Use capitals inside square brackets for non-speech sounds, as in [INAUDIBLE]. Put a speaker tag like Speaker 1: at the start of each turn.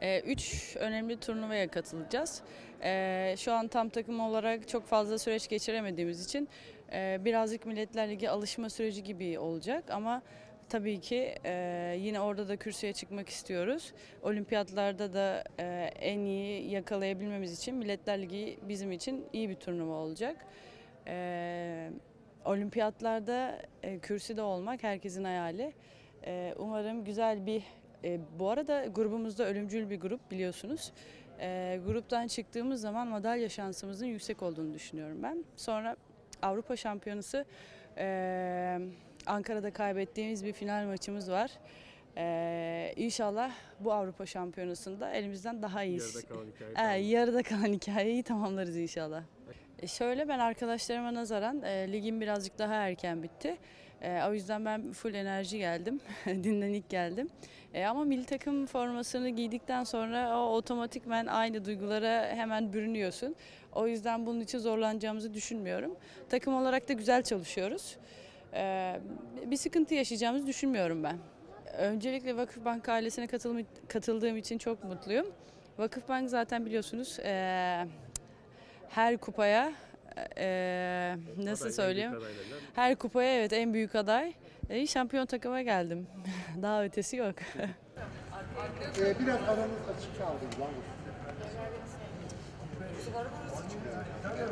Speaker 1: E, üç önemli turnuvaya katılacağız. E, şu an tam takım olarak çok fazla süreç geçiremediğimiz için e, birazcık Milletler Ligi alışma süreci gibi olacak ama tabii ki e, yine orada da kürsüye çıkmak istiyoruz. Olimpiyatlarda da e, en iyi yakalayabilmemiz için Milletler Ligi bizim için iyi bir turnuva olacak. Olimpiyatlarda kürsüde olmak herkesin hayali. Umarım güzel bir e, bu arada grubumuzda ölümcül bir grup biliyorsunuz. E, gruptan çıktığımız zaman madalya şansımızın yüksek olduğunu düşünüyorum ben. Sonra Avrupa Şampiyonası e, Ankara'da kaybettiğimiz bir final maçımız var. E, inşallah bu Avrupa Şampiyonası'nda elimizden daha iyi.
Speaker 2: Yarıda kalan hikaye
Speaker 1: Ee, yarıda kalan hikayeyi tamamlarız inşallah. E, şöyle ben arkadaşlarıma nazaran e, ligim birazcık daha erken bitti. E, o yüzden ben full enerji geldim. [LAUGHS] Dinlenik geldim. E, ama milli takım formasını giydikten sonra o otomatikmen aynı duygulara hemen bürünüyorsun. O yüzden bunun için zorlanacağımızı düşünmüyorum. Takım olarak da güzel çalışıyoruz. E, bir sıkıntı yaşayacağımızı düşünmüyorum ben. Öncelikle Vakıfbank ailesine katılım, katıldığım için çok mutluyum. Vakıfbank zaten biliyorsunuz eee, her kupaya eee, nasıl
Speaker 2: Aday, en büyük
Speaker 1: söyleyeyim? Her kupaya evet en büyük aday. E, şampiyon takıma geldim. [LAUGHS] Daha ötesi yok.
Speaker 3: Ee, biraz aranız açık kaldı.